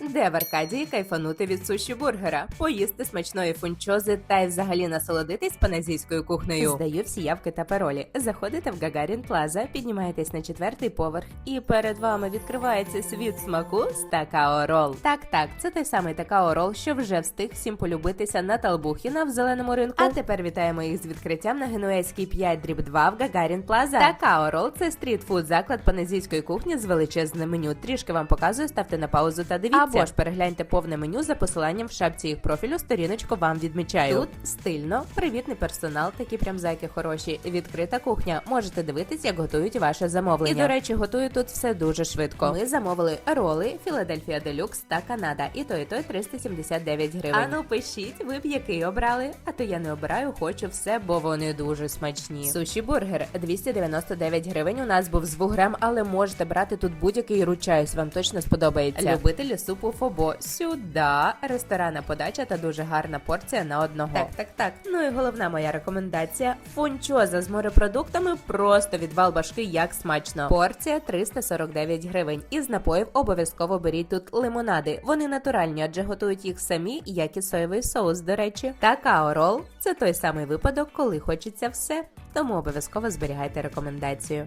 де в Аркадії кайфанути від суші бургера, поїсти смачної фунчози та й взагалі насолодитись паназійською кухнею. Здаю всі явки та паролі. Заходите в Гагарін Плаза, піднімаєтесь на четвертий поверх, і перед вами відкривається світ смаку з такао рол. Так, так, це той самий такао рол, що вже встиг всім полюбитися на Талбухіна в зеленому ринку. А тепер вітаємо їх з відкриттям на Генуезькій 5 дріб 2 в Гагарін Плаза. Такао рол це стрітфуд заклад паназійської кухні з величезним меню. Трішки вам показую, ставте на паузу та дивіться. Або ж перегляньте повне меню за посиланням в шапці їх профілю. Сторіночку вам відмічаю. Тут стильно, привітний персонал, такі прям зайки хороші. Відкрита кухня. Можете дивитись, як готують ваше замовлення. І до речі, готую тут все дуже швидко. Ми замовили роли, Філадельфія Делюкс та Канада. І то, і той 379 гривень. Ану, пишіть, ви б який обрали. А то я не обираю, хочу все, бо вони дуже смачні. Суші бургер 299 гривень. У нас був з вугрем, але можете брати тут будь-який ручаюсь, вам точно сподобається. Любителі супу фобо сюди. Ресторанна подача та дуже гарна порція на одного. Так, так, так. Ну і головна моя рекомендація: фунчоза з морепродуктами просто відвал башки, як смачно. Порція 349 гривень. Із напоїв обов'язково беріть тут лимонади. Вони натуральні, адже готують їх самі, як і соєвий соус, до речі. Какао рол це той самий випадок, коли хочеться все. Тому обов'язково зберігайте рекомендацію.